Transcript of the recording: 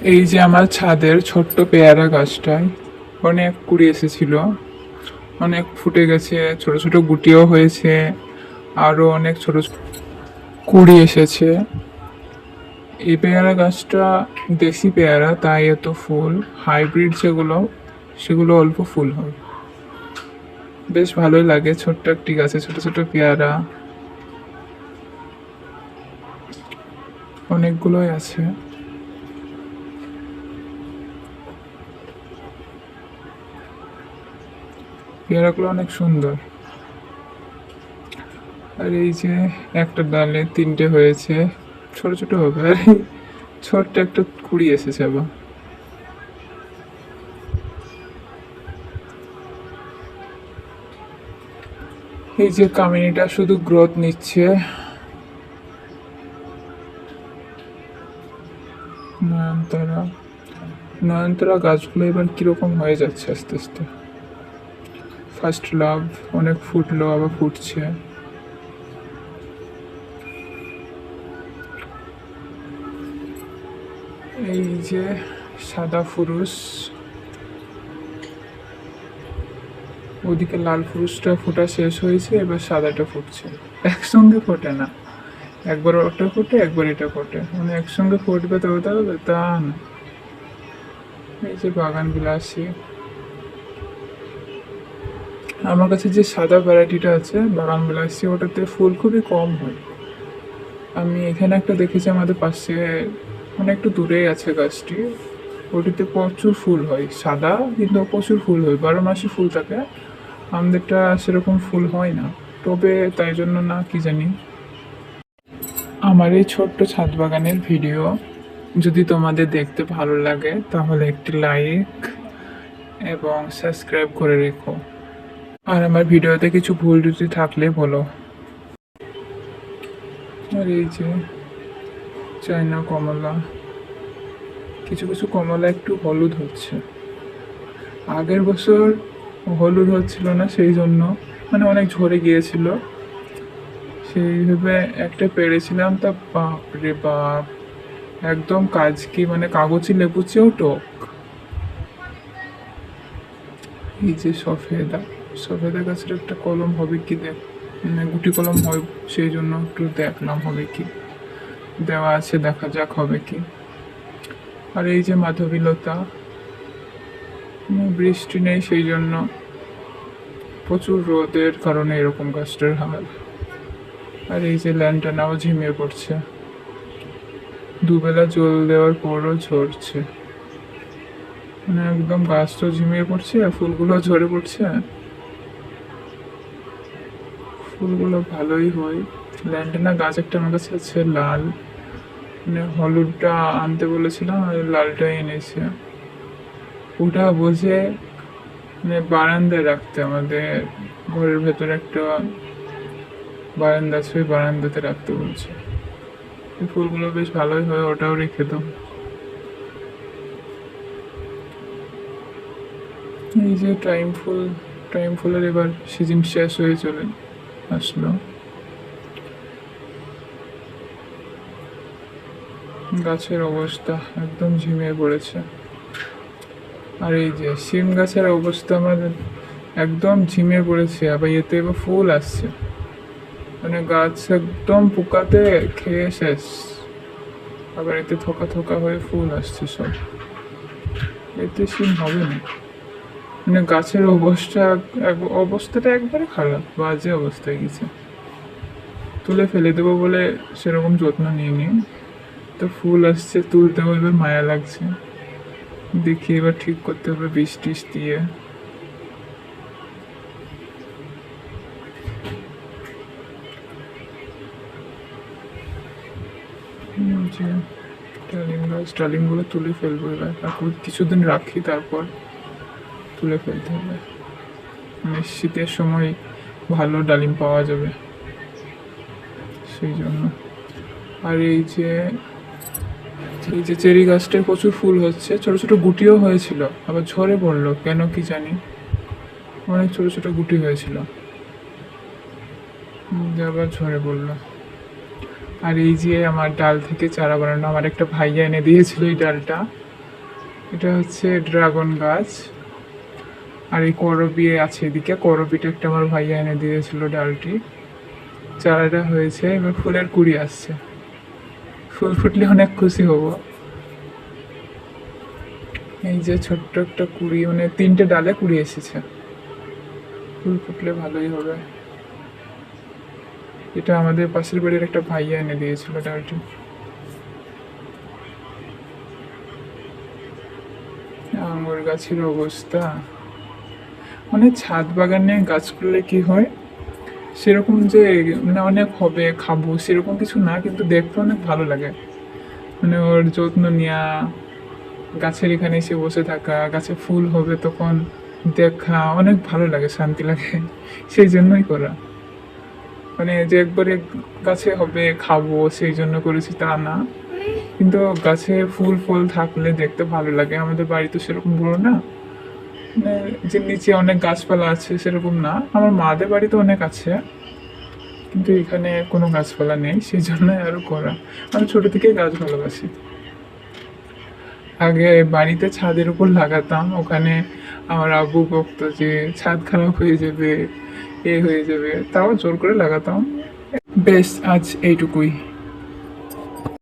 এই যে আমার ছাদের ছোট্ট পেয়ারা গাছটায় অনেক কুড়ি এসেছিল, অনেক ফুটে গেছে, ছোট ছোট গুটিও হয়েছে আরও অনেক ছোট কুড়ি এসেছে। এই পেয়ারা গাছটা দেশি পেয়ারা, তাই এত ফুল, হাইব্রিড যেগুলো, সেগুলো অল্প ফুল হয়। বেশ ভালোই লাগে ছোট্ট একটি গাছে, ছোট ছোট পেয়ারা। অনেকগুলোই আছে। পেয়ারাগুলো অনেক সুন্দর। আর এই যে একটা ডালে তিনটে হয়েছে, ছোট ছোট হবে। আর এই ছোট্ট একটা কুড়ি এসেছে আবার। এই যে কামিনিটা শুধু গ্রোথ নিচ্ছে। নয়নতারা নয়নতারা গাছগুলো এবার কীরকম হয়ে যাচ্ছে আস্তে আস্তে? ফার্স্ট লাভ অনেক ফুটলো আবার ফুটছে। এই যে সাদা ফুরুষ। ওদিকে লাল ফুরুষটা ফোটা শেষ হয়েছে, এবার সাদাটা ফুটছে। একসঙ্গে ফোটে না। একবার ওটা ফোটে, একবার এটা ফোটে। মানে একসঙ্গে ফুটবে তো ওটা হবে তা না। এই যে বাগান বিলাসী। আমার কাছে যে সাদা ভ্যারাইটিটা আছে বাগান বিলাসী ওটাতে ফুল খুবই কম হয়। আমি এখানে একটা দেখেছি আমাদের পাশে মানে একটু দূরেই আছে গাছটি। ওটিতে প্রচুর ফুল হয়, সাদা কিন্তু প্রচুর ফুল হয়, বারো মাসে ফুল থাকে। আমাদেরটা সেরকম ফুল হয় না, তবে তাই জন্য না কি জানি। আমার এই ছোট্ট ছাদ বাগানের ভিডিও যদি তোমাদের দেখতে ভালো লাগে, তাহলে একটি লাইক এবং সাবস্ক্রাইব করে রেখো। আর আমার ভিডিওতে কিছু ভুল ত্রুটি থাকলে বলো। আর এই যে, চায়না কমলা। কিছু কিছু কমলা একটু হলুদ হচ্ছে। আগের বছর হলুদ হচ্ছিল না সেই জন্য মানে অনেক ঝরে গিয়েছিল। সেইভাবে একটা পেরেছিলাম, তা বাপ রে বাপ। একদম কাজ কি মানে কাগজি লেবু চেয়েও টক। এই যে সফেদা। সফেদা গাছের একটা কলম হবে কি দেখ? মানে গুটি কলম হয়, সেই জন্য একটু দেখলাম হবে কি? দেওয়া আছে, দেখা যাক হবে কি। আর এই যে মাধবীলতা বৃষ্টি নেই, সেই জন্য প্রচুর রোদের কারণে এরকম গাছটার হাল। আর এই যে ল্যান্টানাও ঝিমিয়ে পড়ছে। দুবেলা জল দেওয়ার পরও ঝরছে। মানে একদম গাছ তো ঝিমিয়ে পড়ছে আর ফুলগুলো ঝরে পড়ছে। ফুলগুলো ভালোই হয়। ল্যান্টানা গাছ একটা আমার কাছে আছে, লাল। মানে হলুদটা আনতে বলেছিলাম, আর লালটা এনেছে। ওটা বোঝে মানে বারান্দায় রাখতে আমাদের ঘরের ভেতরে একটা বারান্দা আছে, ওই বারান্দাতে রাখতে বলছে। এই ফুলগুলো বেশ ভালোই হয়, ওটাও রেখে দাও। এই যে টাইম ফুল, টাইম ফুলের এবার সিজন শেষ হয়ে চলে। আসলো। গাছের অবস্থা একদম ঝিমিয়ে পড়েছে। আর এই যে শিম গাছের অবস্থা আমাদের একদম ঝিমিয়ে পড়েছে, আবার এতে এবার ফুল আসছে। মানে গাছ একদম পোকাতে খেয়ে শেষ। আবার এতে থোকা থোকা হয়ে ফুল আসছে সব। এতে শিম হবে না। মানে গাছের অবস্থা অবস্থাটা একবারে খারাপ, বাজে অবস্থায় গেছে। তুলে ফেলে দেবো বলে সেরকম যত্ন নিইনি তো ফুল আসছে তুলতেও এবার মায়া লাগছে। দেখি এবার ঠিক করতে হবে বিষ টিস দিয়ে। গাছ ডালিমগুলো তুলে ফেলব এবার। এখন কিছুদিন রাখি তারপর। তুলে ফেলতে হবে। মানে শীতের সময় ভালো ডালিম পাওয়া যাবে। সেই জন্য। আর এই যে এই যে চেরি গাছটায় প্রচুর ফুল হচ্ছে, ছোট ছোট গুটিও হয়েছিল, আবার ঝরে পড়ল, কেন কি জানি? অনেক ছোট ছোট গুটি হয়েছিল। আবার ঝরে পড়ল। আর এই যে আমার ডাল থেকে চারা বানানো, আমার একটা ভাইয়া এনে দিয়েছিল এই ডালটা। এটা হচ্ছে ড্রাগন গাছ। আর এই করবি আছে এদিকে। করবিটা একটা আমার ভাইয়া এনে দিয়েছিল ডালটি। চারাটা হয়েছে, এবার ফুলের কুড়ি আসছে। ফুল ফুটলে অনেক খুশি হব। এই যে ছোট্ট একটা কুড়ি মানে তিনটে ডালে কুড়ি এসেছে। ফুল ফুটলে ভালোই হবে। এটা আমাদের পাশের বাড়ির একটা ভাইয়া এনে দিয়েছিল ডালটি। আঙুর গাছের অবস্থা। মানে ছাদ বাগানে গাছ করলে কি হয়? সেরকম যে মানে অনেক হবে, খাব, সেরকম কিছু না, কিন্তু দেখতে অনেক ভালো লাগে। মানে ওর যত্ন নেওয়া গাছের এখানে এসে বসে থাকা, গাছে ফুল হবে তখন দেখা অনেক ভালো লাগে, শান্তি লাগে। সেই জন্যই করা। মানে যে একবারে গাছে হবে, খাব, সেই জন্য করেছি তা না। কিন্তু গাছে ফুল, ফল থাকলে দেখতে ভালো লাগে। আমাদের বাড়ি তো সেরকম বড় না। যে নিচে অনেক গাছপালা আছে সেরকম না। আমার মাদের বাড়িতে অনেক আছে, কিন্তু এখানে কোনো গাছপালা নেই সেই জন্য আরও করা। আমি ছোট থেকেই গাছ ভালোবাসি। আগে বাড়িতে ছাদের উপর লাগাতাম, ওখানে আমার আব্বু বকতো যে ছাদ খারাপ হয়ে যাবে, এ হয়ে যাবে, তাও জোর করে লাগাতাম। বেশ, আজ এইটুকুই।